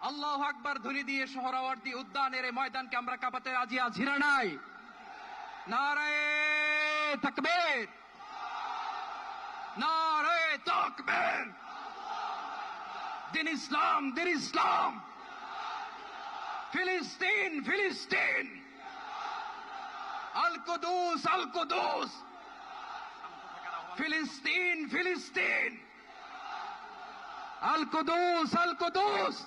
আল্লাহ আকবার ধ্বনি দিয়ে সোহরাওয়ার্দী উদ্যানের এই ময়দানকে আমরা কাঁপাতে রাজি আছি না নাই? নারায়ে তাকবীর। নারায়ে তাকবীর। দিন ইসলাম দিন ইসলাম। ফিলিস্তিন ফিলিস্তিন। আল কুদুস আল কুদুস। ফিলিস্তিন ফিলিস্তিন। আল কুদুস আল Quddus.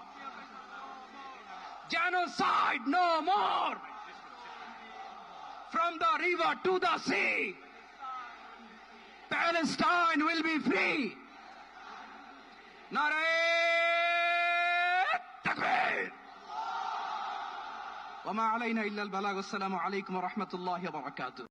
genocide no more. From the river to the sea, Palestine will be free. ناري تكبير وما علينا إلا البلاغ السلام عليكم ورحمة الله وبركاته